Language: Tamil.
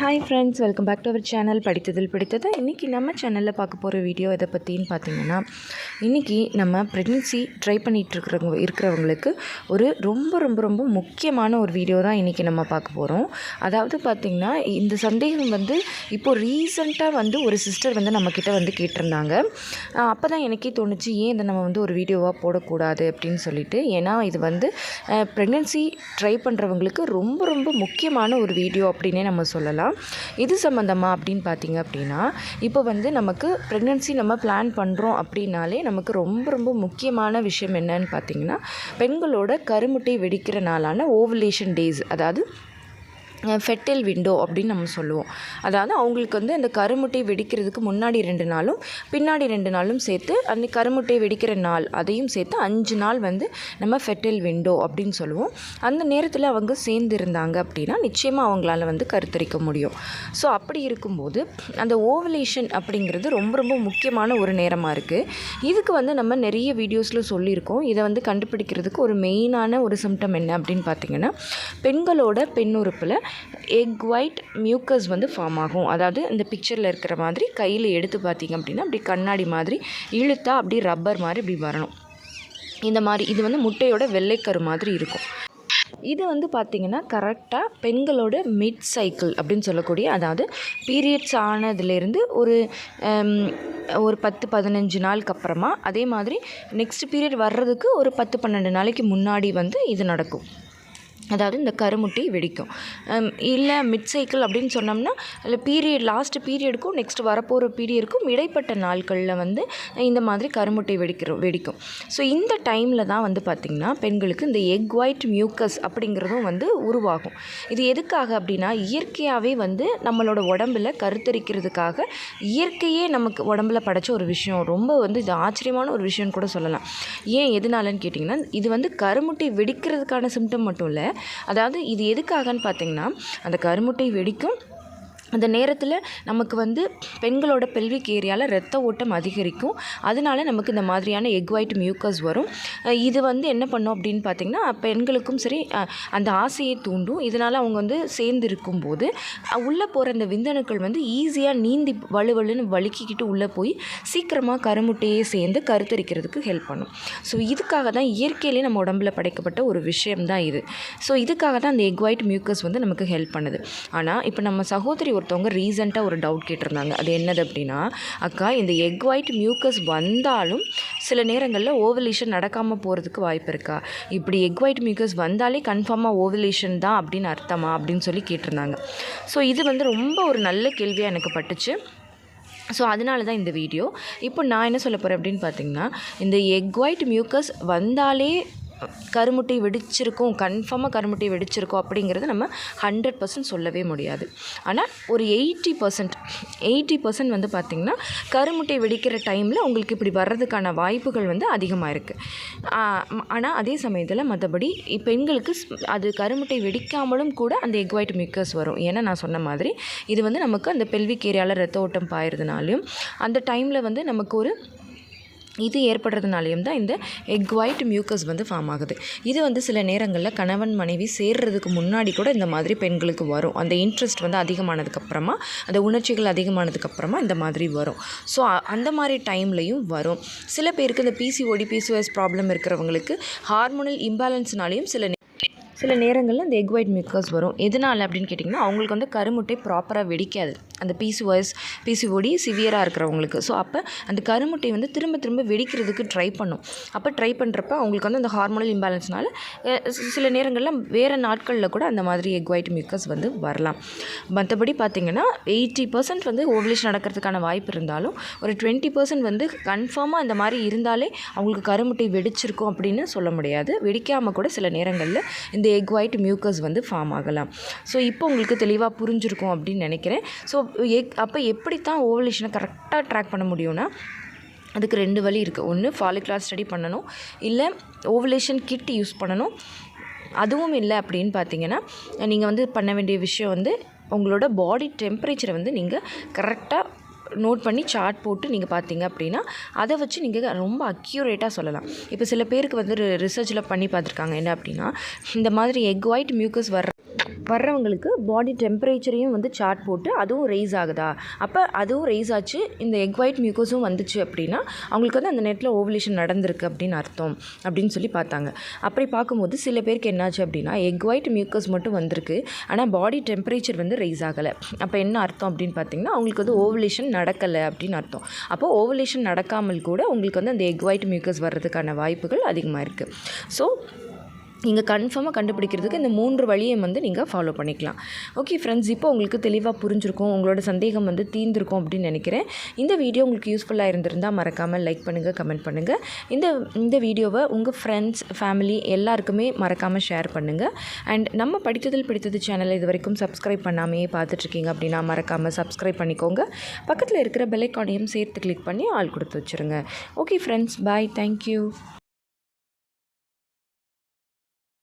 Hi friends welcome back to our channel படித்ததில் பிடித்தது? இன்றைக்கி நம்ம சேனலில் பார்க்க போகிற வீடியோ எதை பற்றின்னு பார்த்தீங்கன்னா இன்றைக்கி நம்ம ப்ரெக்னென்சி ட்ரை பண்ணிகிட்ருக்கிறவங்க இருக்கிறவங்களுக்கு ஒரு ரொம்ப ரொம்ப ரொம்ப முக்கியமான ஒரு வீடியோ தான் இன்றைக்கி நம்ம பார்க்க போகிறோம் அதாவது பார்த்திங்கன்னா இந்த சந்தேகம் வந்து இப்போது ரீசண்டாக வந்து ஒரு சிஸ்டர் வந்து நம்மக்கிட்ட வந்து கேட்டிருந்தாங்க. அப்போ தான் எனக்கே தோணுச்சு ஏன் இதை நம்ம வந்து ஒரு வீடியோவாக போடக்கூடாது அப்படின்னு சொல்லிட்டு. ஏன்னா இது வந்து ப்ரெக்னென்சி ட்ரை பண்ணுறவங்களுக்கு ரொம்ப ரொம்ப முக்கியமான ஒரு வீடியோ அப்படின்னே நம்ம சொல்லலாம். இது சம்மந்தமாக அப்படின்னு பார்த்தீங்க அப்படின்னா இப்போ வந்து நமக்கு ப்ரெக்னென்சி நம்ம பிளான் பண்ணுறோம் அப்படின்னாலே நமக்கு ரொம்ப ரொம்ப முக்கியமான விஷயம் என்னன்னு பார்த்தீங்கன்னா பெண்களோட கருமுட்டை வெடிக்கிற நாளான ஓவலேஷன் டேஸ் அதாவது ஃபெட்டில் விண்டோ அப்படின்னு நம்ம சொல்லுவோம். அதாவது அவங்களுக்கு வந்து அந்த கருமுட்டை வெடிக்கிறதுக்கு முன்னாடி ரெண்டு நாளும் பின்னாடி ரெண்டு நாளும் சேர்த்து அந்த கருமுட்டை வெடிக்கிற நாள் அதையும் சேர்த்து அஞ்சு நாள் வந்து நம்ம ஃபெட்டில் விண்டோ அப்படின்னு சொல்லுவோம். அந்த நேரத்தில் அவங்க சேர்ந்து இருந்தாங்க அப்படின்னா நிச்சயமாக அவங்களால வந்து கருத்தரிக்க முடியும். ஸோ அப்படி இருக்கும்போது அந்த ஓவலேஷன் அப்படிங்கிறது ரொம்ப ரொம்ப முக்கியமான ஒரு நேரமாக இருக்குது இதுக்கு வந்து நம்ம நிறைய வீடியோஸில் சொல்லியிருக்கோம். இதை வந்து கண்டுபிடிக்கிறதுக்கு ஒரு மெயினான ஒரு சிம்டம் என்ன அப்படின்னு பார்த்தீங்கன்னா பெண்களோட பெண்ணுறுப்பில் எக் ஒயிட் மியூக்கஸ் வந்து ஃபார்ம் ஆகும். அதாவது இந்த பிக்சரில் இருக்கிற மாதிரி கையில் எடுத்து பார்த்தீங்க அப்படின்னா அப்படி கண்ணாடி மாதிரி இழுத்தா அப்படி ரப்பர் மாதிரி இப்படி வரணும். இந்த மாதிரி இது வந்து முட்டையோட வெள்ளைக்கரு மாதிரி இருக்கும். இது வந்து பார்த்திங்கன்னா கரெக்டாக பெண்களோட மிட் சைக்கிள் அப்படின்னு சொல்லக்கூடிய அதாவது பீரியட்ஸ் ஆனதுலேருந்து ஒரு ஒரு பத்து பதினஞ்சு நாளுக்கு அப்புறமா அதே மாதிரி நெக்ஸ்ட் பீரியட் வர்றதுக்கு ஒரு பத்து பன்னெண்டு நாளைக்கு முன்னாடி வந்து இது நடக்கும். அதாவது இந்த கருமுட்டி வெடிக்கும். இல்லை மிட் சைக்கிள் அப்படின்னு சொன்னோம்னா அதில் பீரியட் லாஸ்ட் பீரியடுக்கும் நெக்ஸ்ட் வரப்போகிற பீரியடுக்கும் இடைப்பட்ட நாட்களில் வந்து இந்த மாதிரி கருமுட்டை வெடிக்கிறோம் வெடிக்கும். ஸோ இந்த டைமில் தான் வந்து பார்த்திங்கன்னா பெண்களுக்கு இந்த எக் ஒயிட் மியூக்கஸ் அப்படிங்கிறதும் வந்து உருவாகும். இது எதுக்காக அப்படின்னா இயற்கையாகவே வந்து நம்மளோட உடம்பில் கருத்தரிக்கிறதுக்காக இயற்கையே நமக்கு உடம்புல படைச்ச ஒரு விஷயம். ரொம்ப வந்து இது ஆச்சரியமான ஒரு விஷயம்னு கூட சொல்லலாம். ஏன் எதனாலன்னு கேட்டிங்கன்னா இது வந்து கருமுட்டை வெடிக்கிறதுக்கான சிம்டம் மட்டும் இல்லை அதாவது இது எதுக்காகன்னு பார்த்தீங்கன்னா அந்த கருமுட்டை வெடிக்கும் அந்த நேரத்தில் நமக்கு வந்து பெண்களோட பெல்விக் ஏரியாவில் ரத்த ஓட்டம் அதிகரிக்கும். அதனால நமக்கு இந்த மாதிரியான எக் ஒயிட் மியூக்கஸ் வரும். இது வந்து என்ன பண்ணும் அப்படின்னு பார்த்திங்கன்னா பெண்களுக்கும் சரி அந்த ஆசையை தூண்டும். இதனால் அவங்க வந்து சேர்ந்து இருக்கும்போது உள்ளே போகிற அந்த விந்தணுக்கள் வந்து ஈஸியாக நீந்தி வலுவலுன்னு வலுக்கிக்கிட்டு உள்ளே போய் சீக்கிரமாக கருமுட்டையே சேர்ந்து கருத்தரிக்கிறதுக்கு ஹெல்ப் பண்ணும். ஸோ இதுக்காக தான் இயற்கையிலே நம்ம உடம்புல படைக்கப்பட்ட ஒரு விஷயம் தான் இது. ஸோ இதுக்காக தான் அந்த எக் ஒயிட் மியூக்கஸ் வந்து நமக்கு ஹெல்ப் பண்ணுது. ஆனால் இப்போ நம்ம சகோதரி ஒருத்தவங்க ரீசெண்டாக ஒரு டவுட் கேட்டிருந்தாங்க. அது என்னது அப்படின்னா அக்கா இந்த எக் ஒயிட் மியூக்கஸ் வந்தாலும் சில நேரங்களில் ஓவலேஷன் நடக்காமல் போகிறதுக்கு வாய்ப்பு இருக்கா? இப்படி எக் ஒயிட் மியூக்கஸ் வந்தாலே கன்ஃபார்மாக ஓவலேஷன் தான் அப்படின்னு அர்த்தமா அப்படின்னு சொல்லி கேட்டிருந்தாங்க. ஸோ இது வந்து ரொம்ப ஒரு நல்ல கேள்வியாக எனக்கு பட்டுச்சு. ஸோ அதனால தான் இந்த வீடியோ. இப்போ நான் என்ன சொல்ல போகிறேன் அப்படின்னு பார்த்தீங்கன்னா இந்த எக் ஒயிட் மியூக்கஸ் வந்தாலே கருமுட்டை வெடிச்சிருக்கும் கன்ஃபார்மாக கருமுட்டை வெடிச்சிருக்கோம் அப்படிங்கிறத நம்ம ஹண்ட்ரட் பர்சன்ட் சொல்லவே முடியாது. ஆனால் ஒரு எயிட்டி பர்சன்ட் எயிட்டி பர்சன்ட் வந்து பார்த்திங்கன்னா கருமுட்டை வெடிக்கிற டைமில் உங்களுக்கு இப்படி வர்றதுக்கான வாய்ப்புகள் வந்து அதிகமாக இருக்குது ஆனால் அதே சமயத்தில் மற்றபடி பெண்களுக்கு அது கருமுட்டை வெடிக்காமலும் கூட அந்த எக் ஒயிட் மிக்கர்ஸ் வரும். ஏன்னா நான் சொன்ன மாதிரி இது வந்து நமக்கு அந்த பெல்விக் ஏரியாவில் ரத்த ஓட்டம் பாயிருதுனாலையும் அந்த டைமில் வந்து நமக்கு ஒரு இது ஏற்படுறதுனாலையும் தான் இந்த எக் ஒயிட் மியூக்கஸ் வந்து ஃபார்ம் ஆகுது. இது வந்து சில நேரங்களில் கணவன் மனைவி சேர்றதுக்கு முன்னாடி கூட இந்த மாதிரி பெண்களுக்கு வரும். அந்த இன்ட்ரெஸ்ட் வந்து அதிகமானதுக்கப்புறமா அந்த உணர்ச்சிகள் அதிகமானதுக்கப்புறமா இந்த மாதிரி வரும். ஸோ அந்த மாதிரி டைம்லையும் வரும். சில பேருக்கு இந்த பிசிஓடி பிசிஓஎஸ் ப்ராப்ளம் இருக்கிறவங்களுக்கு ஹார்மோனல் இம்பேலன்ஸ்னாலையும் சில சில நேரங்களில் இந்த எக் ஒயிட் மிக்கர்ஸ் வரும். எதனால் அப்படின்னு கேட்டிங்கன்னா அவங்களுக்கு வந்து கருமுட்டை ப்ராப்பராக வெடிக்காது. அந்த பிசிஓஎஸ் பிசிஓடி சிவியராக இருக்கிறவங்களுக்கு. ஸோ அப்போ அந்த கருமுட்டை வந்து திரும்ப திரும்ப வெடிக்கிறதுக்கு ட்ரை பண்ணும். அப்போ ட்ரை பண்ணுறப்ப அவங்களுக்கு வந்து அந்த ஹார்மோனல் இம்பேலன்ஸ்னால சில நேரங்களில் வேறு நாட்களில் கூட அந்த மாதிரி எக் ஒயிட் மிக்கர்ஸ் வந்து வரலாம். மற்றபடி பார்த்திங்கன்னா எயிட்டி பர்சன்ட் வந்து ஓவலேஷன் நடக்கிறதுக்கான வாய்ப்பு இருந்தாலும் ஒரு டுவெண்ட்டி பர்சன்ட் வந்து கன்ஃபார்மாக அந்த மாதிரி இருந்தாலே அவங்களுக்கு கருமுட்டை வெடிச்சிருக்கும் அப்படின்னு சொல்ல முடியாது. வெடிக்காமல் கூட சில நேரங்களில் இந்த எக் ஒயிட் மியூக்கஸ் வந்து ஃபார்ம் ஆகலாம். ஸோ இப்போ உங்களுக்கு தெளிவாக புரிஞ்சிருக்கும் அப்படின்னு நினைக்கிறேன். ஸோ எக் அப்போ எப்படி தான் ஓவலேஷனை கரெக்டாக ட்ராக் பண்ண முடியும்னா அதுக்கு ரெண்டு வழி இருக்குது ஒன்று ஃபாலிகுலார் ஸ்டடி பண்ணணும். இல்லை ஓவலேஷன் கிட் யூஸ் பண்ணணும். அதுவும் இல்லை அப்படின்னு பார்த்தீங்கன்னா நீங்கள் வந்து பண்ண வேண்டிய விஷயம் வந்து உங்களோட பாடி டெம்பரேச்சரை வந்து நீங்கள் கரெக்டாக நோட் பண்ணி சார்ட் போட்டு நீங்கள் பார்த்தீங்க அப்படின்னா அதை வச்சு நீங்கள் ரொம்ப அக்யூரேட்டாக சொல்லலாம். இப்போ சில பேருக்கு வந்து ரிசர்ச்சில் பண்ணி பார்த்துருக்காங்க. என்ன அப்படின்னா இந்த மாதிரி எக் ஒயிட் மியூக்கஸ் வர்ற வர்றவங்களுக்கு பாடி டெம்பரேச்சரையும் வந்து சார்ட் போட்டு அதுவும் ரைஸ் ஆகுதா? அப்போ அதுவும் ரைஸ் ஆச்சு இந்த எக் ஒயிட் மியூக்கோஸும் வந்துச்சு அப்படின்னா அவங்களுக்கு வந்து அந்த நேரத்தில் ஓவலேஷன் நடந்திருக்கு அப்படின்னு அர்த்தம் அப்படின்னு சொல்லி பார்த்தாங்க. அப்படி பார்க்கும்போது சில பேருக்கு என்னாச்சு அப்படின்னா எக் ஒயிட் மியூக்கஸ் மட்டும் வந்திருக்கு ஆனால் பாடி டெம்பரேச்சர் வந்து ரைஸ் ஆகலை. அப்போ என்ன அர்த்தம் அப்படின்னு பார்த்தீங்கன்னா அவங்களுக்கு வந்து ஓவலேஷன் நடக்கலை அப்படின்னு அர்த்தம். அப்போது ஓவலேஷன் நடக்காமல் கூட உங்களுக்கு வந்து அந்த எக் ஒயிட் மியூக்கஸ் வர்றதுக்கான வாய்ப்புகள் அதிகமாக இருக்குது ஸோ நீங்கள் கன்ஃபார்மாக கண்டுபிடிக்கிறதுக்கு இந்த மூன்று வழியை வந்து நீங்கள் ஃபாலோ பண்ணிக்கலாம். ஓகே ஃப்ரெண்ட்ஸ் இப்போ உங்களுக்கு தெளிவாக புரிஞ்சிருக்கும். உங்களோட சந்தேகம் வந்து தீர்ந்திருக்கும் அப்படின்னு நினைக்கிறேன். இந்த வீடியோ உங்களுக்கு யூஸ்ஃபுல்லாக இருந்திருந்தால் மறக்காமல் லைக் பண்ணுங்கள் கமெண்ட் பண்ணுங்கள் இந்த இந்த வீடியோவை உங்கள் ஃப்ரெண்ட்ஸ் ஃபேமிலி எல்லாருக்குமே மறக்காமல் ஷேர் பண்ணுங்கள் அண்ட் நம்ம படித்ததில் பிடித்தது சேனலை இது வரைக்கும் சப்ஸ்கிரைப் பண்ணாமே பார்த்துட்ருக்கீங்க அப்படின்னா மறக்காமல் சப்ஸ்கிரைப் பண்ணிக்கோங்க. பக்கத்தில் இருக்கிற பெல்லைக்கானையும் சேர்த்து கிளிக் பண்ணி ஆள் கொடுத்து வச்சுருங்க. Okay friends bye thank you